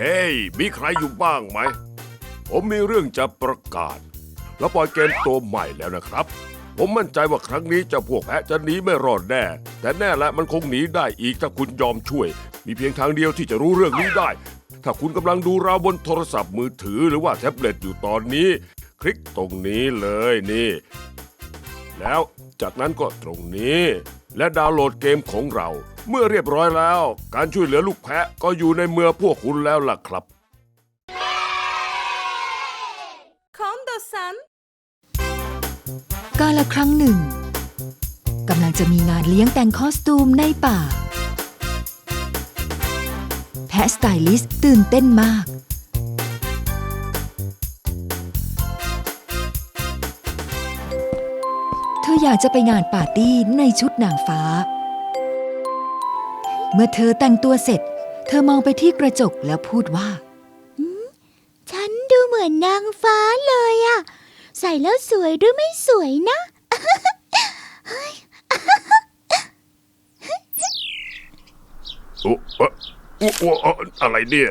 เฮ้ย มีใครอยู่บ้างไหม ผมมีเรื่องจะประกาศ แล้วปล่อยเกมตัวใหม่แล้วนะครับ ผมมั่นใจว่าครั้งนี้เจ้าพวกแพะจะหนีไม่รอดแน่ แต่แน่และมันคงหนีได้อีกถ้าคุณยอมช่วย มีเพียงทางเดียวที่จะรู้เรื่องนี้ได้ ถ้าคุณกำลังดูเราบนโทรศัพท์มือถือหรือว่าแท็บเล็ตอยู่ตอนนี้ คลิกตรงนี้เลยนี่ แล้วจากนั้นก็ตรงนี้ และดาวน์โหลดเกมของเรา เมื่อเรียบร้อยแล้ว การช่วยเหลือลูกแพะก็อยู่ในมือพวกคุณแล้วล่ะครับ คอนโดซัน กาละครั้งหนึ่งกำลังจะมีงานเลี้ยงแต่งคอสตูมในป่า แพะสไตลิสต์ตื่นเต้นมาก เธออยากจะไปงานปาร์ตี้ในชุดนางฟ้า เมื่อเธอแต่งตัวเสร็จ เธอมองไปที่กระจกแล้วพูดว่าฉันดูเหมือนนางฟ้าเลยอะใส่แล้วสวยหรือไม่สวยนะ โอ้เอ่อโอ้โอ้เอ่ออะไรเนี่ย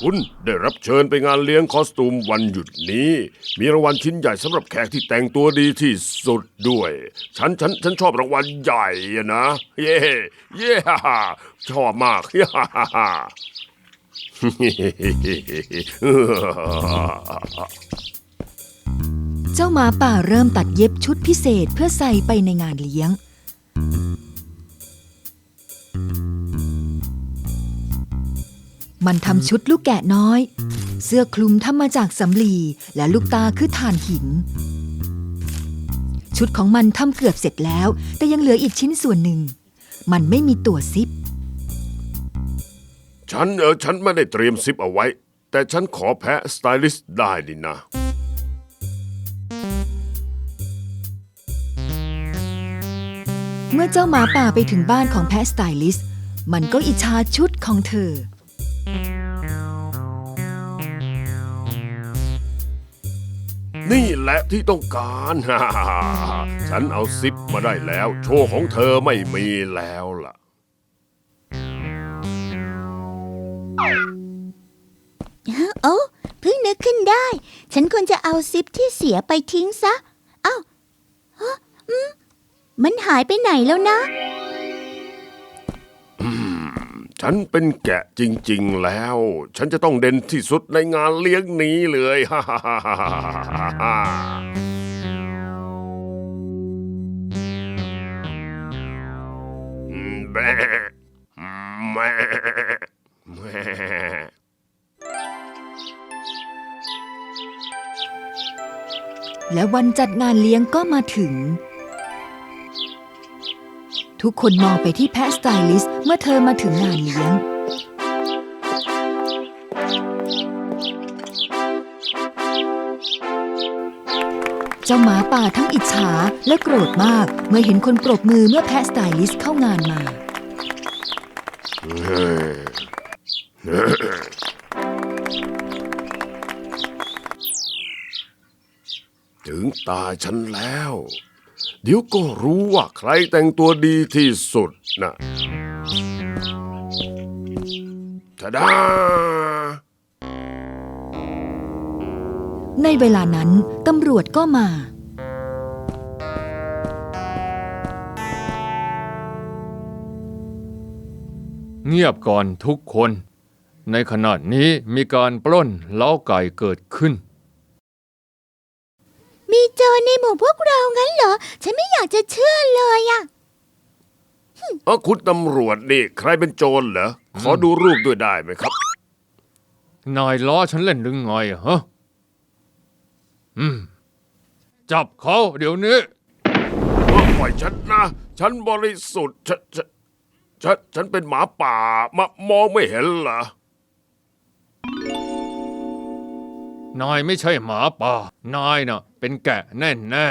คุณได้รับเชิญไปงานเลี้ยงคอสตูมวันหยุดนี้ มีรางวัลชิ้นใหญ่สำหรับแขกที่แต่งตัวดีที่สุดด้วย ฉันฉันฉันชอบรางวัลใหญ่อะนะ เย่เย่ฮ่าชอบมากฮ่าฮ่าฮ่าเจ้าหมาป่าเริ่มตัดเย็บชุดพิเศษเพื่อใส่ไปในงานเลี้ยง มันทำชุดลูกแกะน้อย เสื้อคลุมทำมาจากสำลีและลูกตาคือถ่านหิน ชุดของมันทำเกือบเสร็จแล้ว แต่ยังเหลืออีกชิ้นส่วนหนึ่ง มันไม่มีตัวซิป ฉันเออฉันไม่ได้เตรียมซิปเอาไว้ แต่ฉันขอแพะสไตลิสต์ได้นี่นะ เมื่อเจ้าหมาป่าไปถึงบ้านของแพะสไตลิสต์มันก็อิจฉาชุดของเธอ นี่แหละที่ต้องการฉันเอาซิปมาได้แล้ว โชว์ของเธอไม่มีแล้วล่ะ โอ้เพิ่งนึกขึ้นได้ ฉันควรจะเอาซิปที่เสียไปทิ้งซะ เอ้าฮะอืมมันหายไปไหนแล้วนะ ฉันเป็นแกะจริง ๆ แล้ว ฉันจะต้องเด่นที่สุดในงานเลี้ยงนี้เลยฮ่าฮ่าฮ่าฮ่าฮ่าอืมแบะแม่แม่และวันจัดงานเลี้ยงก็มาถึง ทุกคนมองไปที่แพะสไตลิสต์เมื่อเธอมาถึงงานเลี้ยง เจ้าหมาป่าทั้งอิจฉาและโกรธมากเมื่อเห็นคนปรบมือเมื่อแพะสไตลิสต์เข้างานมา ถึงตาฉันแล้ว เดี๋ยวก็รู้ว่าใครแต่งตัวดีที่สุดนะทะดา ในเวลานั้นตำรวจก็มา เงียบก่อนทุกคน ในขณะนี้มีการปล้นเล้าไก่เกิดขึ้น มีโจรในหมู่พวกเรางั้นเหรอ ฉันไม่อยากจะเชื่อเลยอะเออคุณตำรวจนี่ใครเป็นโจรเหรอ ขอดูรูปด้วยได้ไหมครับ นายล้อฉันเล่นหรือไงฮะอืม จับเขาเดี๋ยวนี้ปล่อยฉันนะ ฉันบริสุทธิ์ฉันฉันฉันฉันเป็นหมาป่ามามองไม่เห็นเหรอ นายไม่ใช่หมาป่า นายน่ะ็นแกะแน่แน่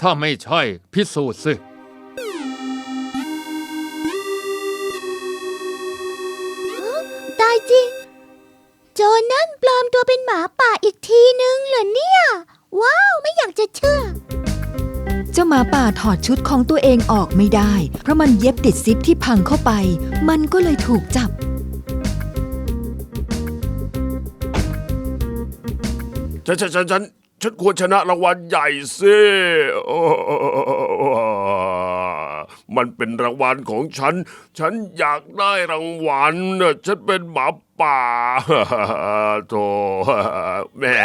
ถ้าไม่ใช่พิสูจน์สิตายจริง โจรนั่นปลอมตัวเป็นหมาป่าอีกทีนึงเหรอเนี่ย ว้าวไม่อยากจะเชื่อ เจ้าหมาป่าถอดชุดของตัวเองออกไม่ได้ เพราะมันเย็บติดซิปที่พังเข้าไป มันก็เลยถูกจับฉันฉันฉัน ฉันควรชนะรางวัลใหญ่สิโอ้มันเป็นรางวัลของฉัน ฉันอยากได้รางวัลน่ะฉันเป็นหมาป่าโธ่แม่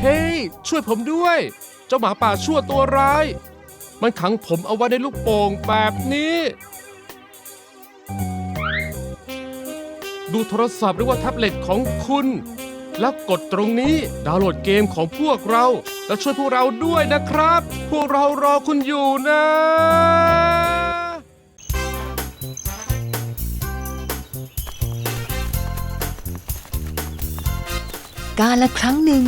เฮ้ยช่วยผมด้วย เจ้าหมาป่าชั่วตัวร้าย มันขังผมเอาไว้ในลูกโป่งแบบนี้ ดูโทรศัพท์หรือว่าแท็บเล็ตของคุณ แล้วกดตรงนี้ดาวน์โหลดเกมของพวกเรา แล้วช่วยพวกเราด้วยนะครับ พวกเรารอคุณอยู่นะ กาละครั้งหนึ่ง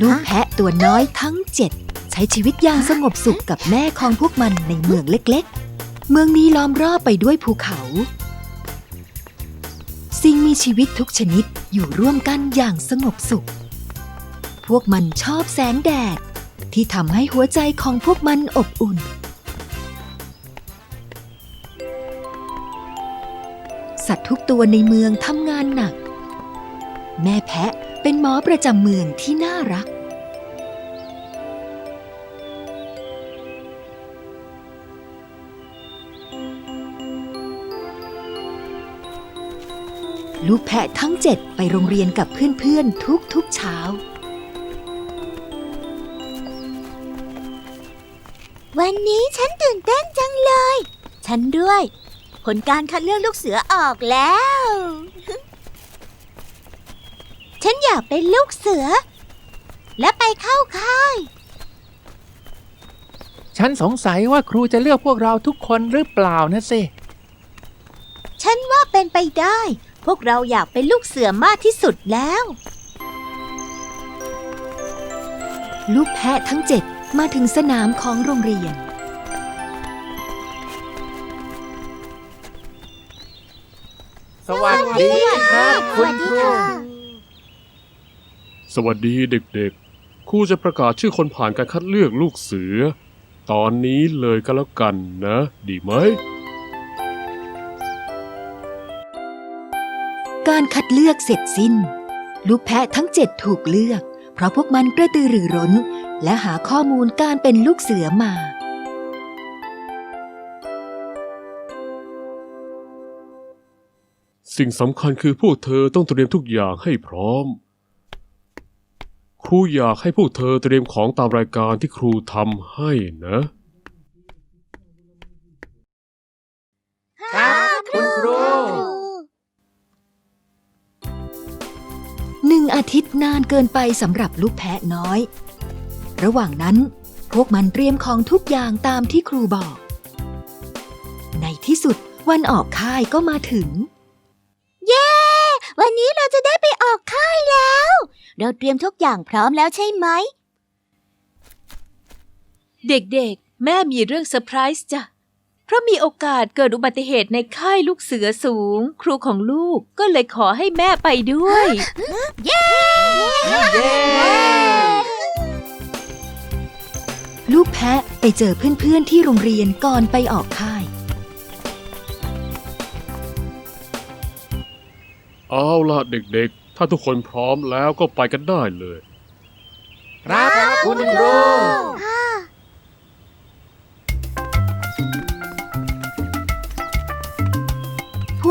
ลูกแพะตัวน้อยทั้งเจ็ดใช้ชีวิตอย่างสงบสุขกับแม่ของพวกมันในเมืองเล็กๆ เมืองนี้ล้อมรอบไปด้วยภูเขา สิ่งมีชีวิตทุกชนิดอยู่ร่วมกันอย่างสงบสุข พวกมันชอบแสงแดด ที่ทำให้หัวใจของพวกมันอบอุ่น สัตว์ทุกตัวในเมืองทำงานหนัก แม่แพะเป็นหมอประจำเมืองที่น่ารัก ลูกแพะทั้งเจ็ดไปโรงเรียนกับเพื่อนๆทุกๆเช้า วันนี้ฉันตื่นเต้นจังเลย ฉันด้วย ผลการคัดเลือกลูกเสือออกแล้ว ฉันอยากเป็นลูกเสือ และไปเข้าค่าย ฉันสงสัยว่าครูจะเลือกพวกเราทุกคนหรือเปล่านะสิ ฉันว่าเป็นไปได้พ วกเราอยากเป็นลูกเสือมากที่สุดแล้ว ลูกแพะทั้งเจ็ดมาถึงสนามของโรงเรียน สวัสดีครับคุณครูสวัสดีเด็กๆ ครูจะประกาศชื่อคนผ่านการคัดเลือกลูกเสือ ตอนนี้เลยก็แล้วกันนะ ดีไหม การคัดเลือกเสร็จสิ้น ลูกแพะทั้งเจ็ดถูกเลือก เพราะพวกมันกระตือรือร้น และหาข้อมูลการเป็นลูกเสือมา สิ่งสำคัญคือพวกเธอต้องเตรียมทุกอย่างให้พร้อม ครูอยากให้พวกเธอเตรียมของตามรายการที่ครูทำให้นะ เกินไปสำหรับลูกแพะน้อย ระหว่างนั้น พวกมันเตรียมของทุกอย่างตามที่ครูบอก ในที่สุดวันออกค่ายก็มาถึง เย้ วันนี้เราจะได้ไปออกค่ายแล้ว เราเตรียมทุกอย่างพร้อมแล้วใช่ไหม เด็กๆ แม่มีเรื่องเซอร์ไพรส์จ้ะ เพราะมีโอกาสเกิดอุบัติเหตุในค่ายลูกเสือสูง ครูของลูกก็เลยขอให้แม่ไปด้วย เย้ ลูกแพะไปเจอเพื่อนๆที่โรงเรียนก่อนไปออกค่าย เอาล่ะเด็กๆ ถ้าทุกคนพร้อมแล้วก็ไปกันได้เลย ครับคุณครู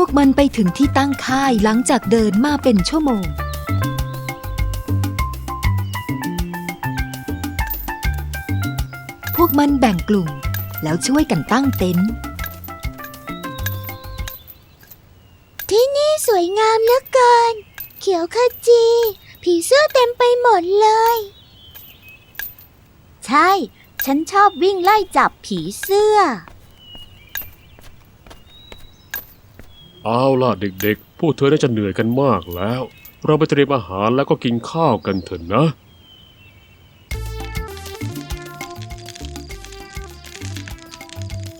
วกมันไปถึงที่ตั้งค่ายหลังจากเดินมาเป็นชั่วโมง พวกมันแบ่งกลุ่ม แล้วช่วยกันตั้งเต็นท์ ที่นี่สวยงามเหลือเกิน เขียวขจี ผีเสื้อเต็มไปหมดเลย ใช่ ฉันชอบวิ่งไล่จับผีเสื้อ เอาล่ะเด็กๆ พวกเธอน่าจะเหนื่อยกันมากแล้ว เราไปเตรียมอาหารแล้วก็กินข้าวกันเถอะนะ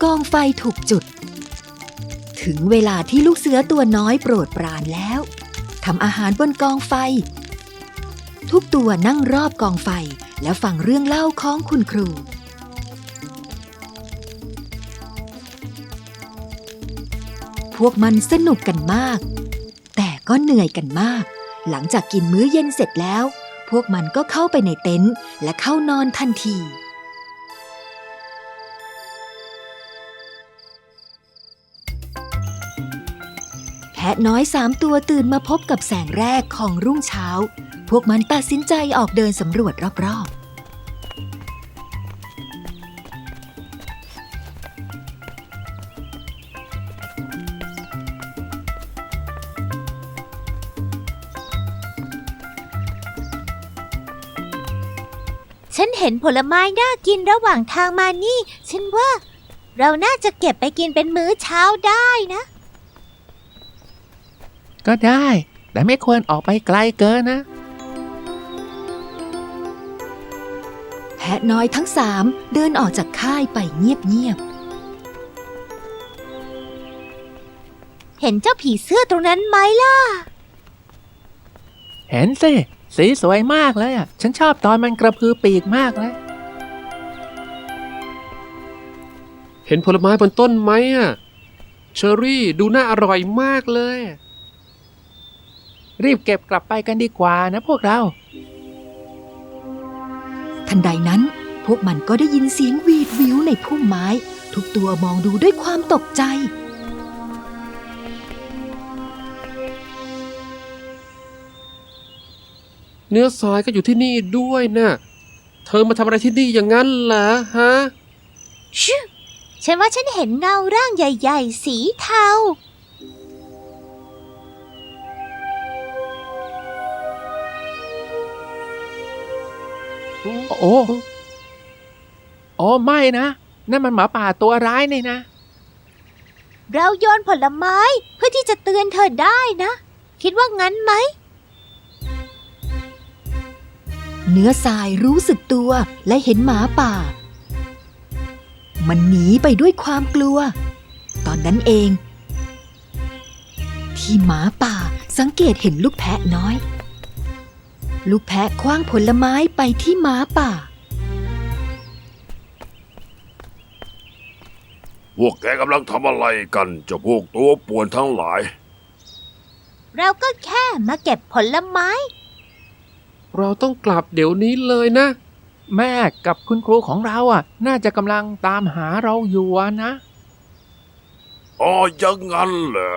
กองไฟถูกจุด ถึงเวลาที่ลูกเสือตัวน้อยโปรดปรานแล้วทำอาหารบนกองไฟ ทุกตัวนั่งรอบกองไฟแล้วฟังเรื่องเล่าของคุณครู พวกมันสนุกกันมาก แต่ก็เหนื่อยกันมาก หลังจากกินมื้อเย็นเสร็จแล้ว พวกมันก็เข้าไปในเต็นท์และเข้านอนทันทีแพะน้อยสามตัวตื่นมาพบกับแสงแรกของรุ่งเช้า พวกมันตัดสินใจออกเดินสำรวจรอบๆ ผลไม้น่ากินระหว่างทางมานี่ ฉันว่า เราน่าจะเก็บไปกินเป็นมื้อเช้าได้นะ ก็ได้ แต่ไม่ควรออกไปไกลเกินนะ แพะน้อยทั้งสามเดินออกจากค่ายไปเงียบเห็นเจ้าผีเสื้อตรงนั้นไหมล่ะ เห็นสิ สีสวยมากเลยอะ ฉันชอบตอนมันกระพือปีกมากเลย เห็นผลไม้บนต้นไหมอะ เชอรี่ดูน่าอร่อยมากเลย รีบเก็บกลับไปกันดีกว่านะพวกเราๆทันใดนั้นพวกมันก็ได้ยินเสียงหวีดวิวในพุ่มไม้ ทุกตัวมองดูด้วยความตกใจ เนื้อทรายก็อยู่ที่นี่ด้วยนะเธอมาทำอะไรที่นี่อย่างนั้นเหรอฮะชิวฉันว่าฉันเห็นเงาร่างใหญ่ ๆ สีเทาโอ้โอ้โอ้ไม่นะ นั่นมันหมาป่าตัวร้ายนี่นะ เราโยนผลไม้เพื่อที่จะเตือนเธอได้นะ คิดว่างั้นไหม นื้อทรายรู้สึกตัวและเห็นหมาป่า มันหนีไปด้วยความกลัว ตอนนั้นเอง ที่หมาป่าสังเกตเห็นลูกแพะน้อย ลูกแพะคว้างผลไม้ไปที่หมาป่า พวกแกกำลังทำอะไรกันเจ้าพวกตัวป่วนทั้งหลาย เราก็แค่มาเก็บผลไม้ เราต้องกลับเดี๋ยวนี้เลยนะ แม่กับคุณครูของเราอะ น่าจะกำลังตามหาเราอยู่อะนะอ๋ออยังงั้นเหรอ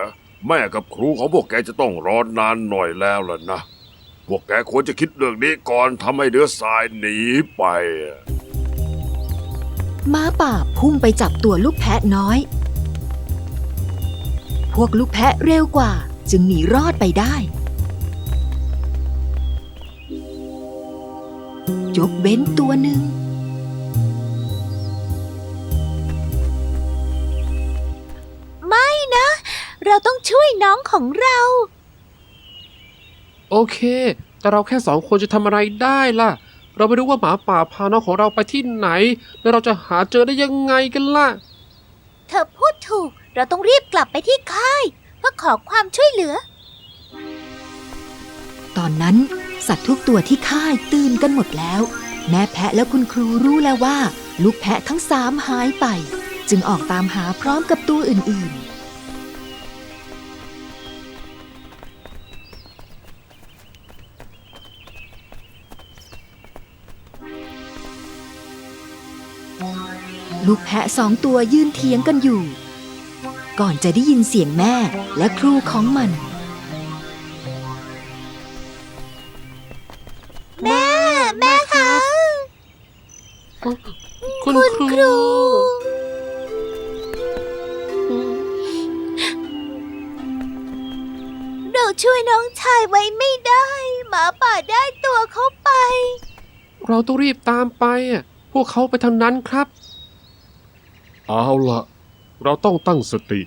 แม่กับครูของพวกแกจะต้องรอนนานหน่อยแล้วล่ะนะ พวกแกควรจะคิดเรื่องนี้ก่อนทำให้เดือทรายหนีไปอะหมาป่าพุ่งไปจับตัวลูกแพะน้อย พวกลูกแพะเร็วกว่า จึงหนีรอดไปได้ ยกเว้นตัวหนึ่ง ไม่นะ เราต้องช่วยน้องของเรา โอเค แต่เราแค่สองคนจะทำอะไรได้ล่ะ เราไม่รู้ว่าหมาป่าพาน้องของเราไปที่ไหน แล้วเราจะหาเจอได้ยังไงกันล่ะ เธอพูดถูก เราต้องรีบกลับไปที่ค่าย เพื่อขอความช่วยเหลือ ตอนนั้น สัตว์ทุกตัวที่ค่ายตื่นกันหมดแล้ว แม่แพะและคุณครูรู้แล้วว่า ลูกแพะทั้งสามหายไป จึงออกตามหาพร้อมกับตัวอื่น ๆลูกแพะสองตัวยืนเถียงกันอยู่ ก่อนจะได้ยินเสียงแม่และครูของมัน คุณครู เราช่วยน้องชายไว้ไม่ได้ หมาป่าได้ตัวเขาไป เราต้องรีบตามไปอะพวกเขาไปทางนั้นครับ เอาละเราต้องตั้งสติ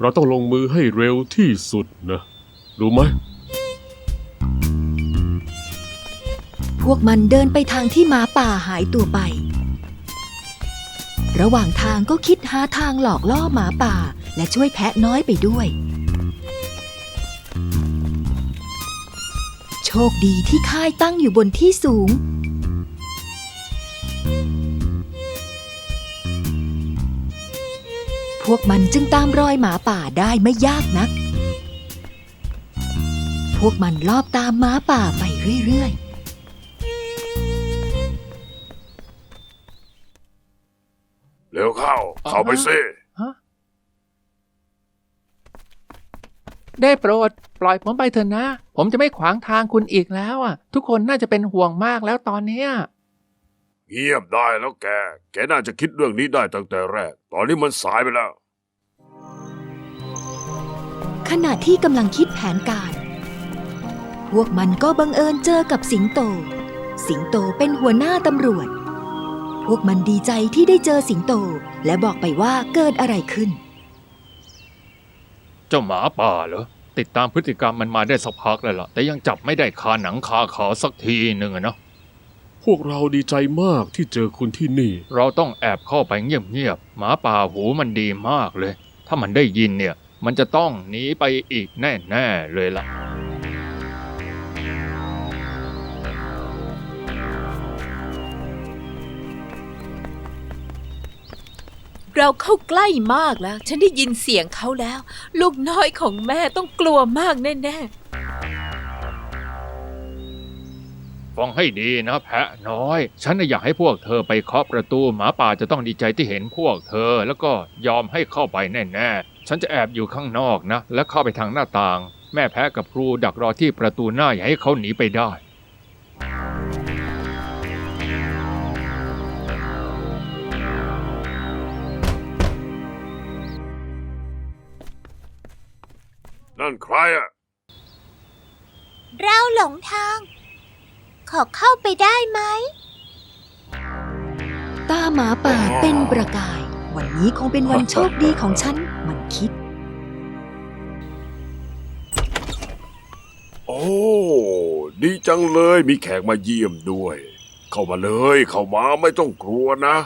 เราต้องลงมือให้เร็วที่สุดนะรู้ไหม พวกมันเดินไปทางที่หมาป่าหายตัวไป ระหว่างทางก็คิดหาทางหลอกล่อหมาป่า และช่วยแพะน้อยไปด้วย โชคดีที่ค่ายตั้งอยู่บนที่สูง พวกมันจึงตามรอยหมาป่าได้ไม่ยากนัก พวกมันลอบตามหมาป่าไปเรื่อยๆาเข้าไปสิได้โปรด ปล่อยผมไปเถอะนะ ผมจะไม่ขวางทางคุณอีกแล้วอะ ทุกคนน่าจะเป็นห่วงมากแล้วตอนเนี้ยเงียบได้แล้วแก แกน่าจะคิดเรื่องนี้ได้ตั้งแต่แรก ตอนนี้มันสายไปแล้ว ขณะที่กำลังคิดแผนการ พวกมันก็บังเอิญเจอกับสิงโต สิงโตเป็นหัวหน้าตำรวจ พวกมันดีใจที่ได้เจอสิงโต และบอกไปว่าเกิดอะไรขึ้น เจ้าหมาป่าเหรอ ติดตามพฤติกรรมมันมาได้สักพักแล้วล่ะ แต่ยังจับไม่ได้คาหนังคาเขาสักทีหนึ่งอะเนาะพวกเราดีใจมากที่เจอคุณที่นี่ เราต้องแอบเข้าไปเงียบๆหมาป่าหูมันดีมากเลย ถ้ามันได้ยินเนี่ย มันจะต้องหนีไปอีกแน่ๆเลยล่ะ เราเข้าใกล้มากแล้ว ฉันได้ยินเสียงเขาแล้ว ลูกน้อยของแม่ต้องกลัวมากแน่ๆ ฟังให้ดีนะแพะน้อย ฉันน่อยากให้พวกเธอไปเคาะประตูหมาป่าจะต้องดีใจที่เห็นพวกเธอ แล้วก็ยอมให้เข้าไปแน่ๆ ฉันจะแอบอยู่ข้างนอกนะ และเข้าไปทางหน้าต่าง แม่แพะกับครูดักรอที่ประตูหน้าอย่าให้เขาหนีไปได้ นั่นใครอะเราหลงทาง ขอเข้าไปได้ไหม ตาหมาป่าเป็นประกาย วันนี้คงเป็นวันโชคดีของฉัน มันคิด โอ้ ดีจังเลย มีแขกมาเยี่ยมด้วย เข้ามาเลย เข้ามาไม่ต้องกลัวนะ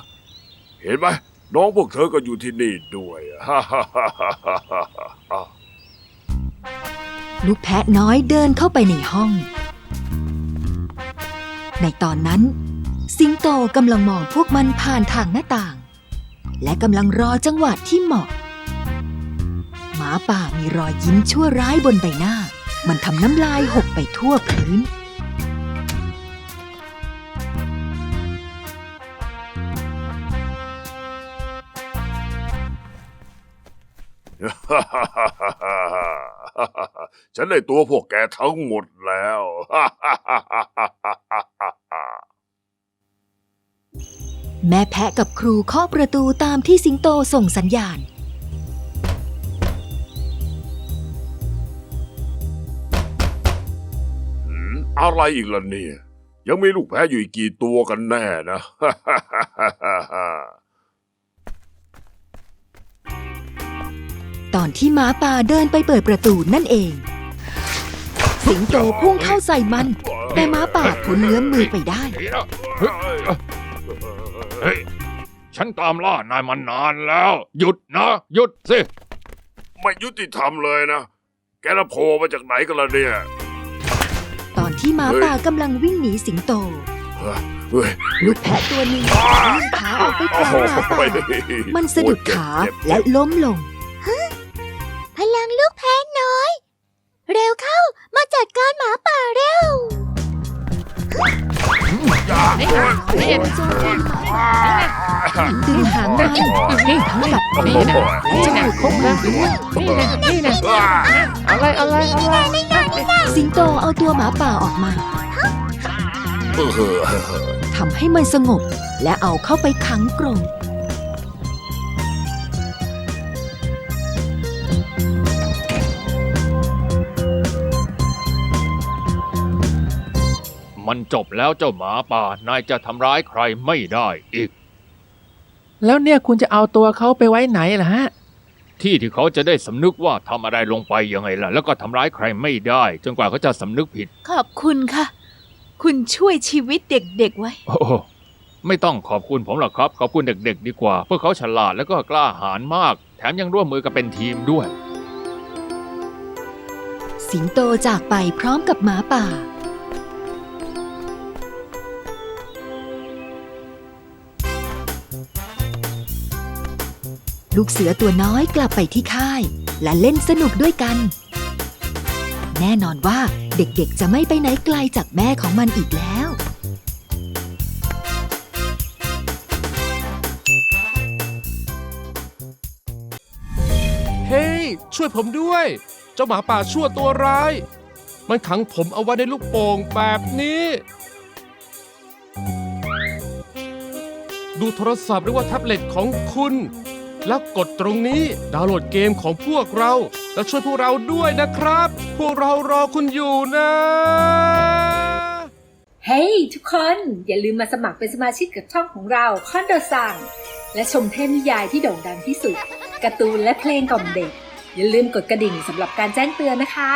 เห็นไหมน้องพวกเธอก็อยู่ที่นี่ด้วยฮ่าฮ่าฮ่าฮ่าฮ่าฮ่า ลูกแพะน้อยเดินเข้าไปในห้อง ในตอนนั้น สิงโตกำลังมองพวกมันผ่านทางหน้าต่าง และกำลังรอจังหวะที่เหมาะ หมาป่ามีรอยยิ้มชั่วร้ายบนใบหน้า มันทำน้ำลายหกไปทั่วพื้น ฮ่าฮ่าฮ่าฮ่าฮ่าฮ่า ฉันได้ตัวพวกแกทั้งหมดแล้วฮ่าฮ่าฮ่าฮ่าฮ่าฮ่าฮ่าแม่แพะกับครูเคาะประตูตามที่สิงโตส่งสัญญาณหืมอะไรอีกล่ะเนี่ย ยังมีลูกแพะอยู่อีกกี่ตัวกันแน่นะ ตอนที่หมาป่าเดินไปเปิดประตูนั่นเอง สิงโตพุ่งเข้าใส่มัน แต่หมาป่าพ้นเงื้อมมือไปได้หนีนะเฮ้ยเฮ้ยฉันตามล่านายมานานแล้ว หยุดนะ หยุดสิ ไม่ยุติธรรมเลยนะ แกละโผล่มาจากไหนกันล่ะเนี่ย ตอนที่หมาป่ากำลังวิ่งหนีสิงโต เฮ้ย ลูกแพะตัวหนึ่งยื่นขาออกไปกลางหมาป่ามันสะดุดขาและล้มลง พลังลูกแพ้น้อย เร็วเข้า มาจัดการหมาป่าเร็วดึงหางมันทั้งกับปีกและจมูกของมันด้วยนี่นะอะไรอะไรอะไรสิงโตเอาตัวหมาป่าออกมาทำให้มันสงบและเอาเข้าไปขังกรง มันจบแล้วเจ้าหมาป่านายจะทำร้ายใครไม่ได้อีก แล้วเนี่ยคุณจะเอาตัวเขาไปไว้ไหนล่ะฮะ ที่ที่เขาจะได้สำนึกว่าทำอะไรลงไปยังไงล่ะ แล้วก็ทำร้ายใครไม่ได้ จนกว่าเขาจะสำนึกผิดๆขอบคุณค่ะ คุณช่วยชีวิตเด็กๆไว้ โอ้โหไม่ต้องขอบคุณผมหรอกครับ ขอบคุณเด็กๆ ดีกว่า พวกเขาฉลาดแล้วก็กล้าหาญมาก แถมยังร่วมมือกันเป็นทีมด้วย สิงโตจากไปพร้อมกับหมาป่า ลูกเสือตัวน้อยกลับไปที่ค่าย และเล่นสนุกด้วยกัน แน่นอนว่าเด็กๆจะไม่ไปไหนไกลจากแม่ของมันอีกแล้วเฮ้ยช่วยผมด้วย เจ้าหมาป่าชั่วตัวร้าย มันขังผมเอาไว้ในลูกโป่งแบบนี้ ดูโทรศัพท์หรือว่าแท็บเล็ตของคุณ แล้วกดตรงนี้ดาวน์โหลดเกมของพวกเรา แล้วช่วยพวกเราด้วยนะครับ พวกเรารอคุณอยู่นะ เฮ้ยทุกคนอย่าลืมมาสมัครเป็นสมาชิกกับช่องของเราคอนโดซังและชมเทพนิยายที่โด่งดังที่สุดการ์ตูนและเพลงกล่อมเด็ก อย่าลืมกดกระดิ่งสำหรับการแจ้งเตือนนะคะ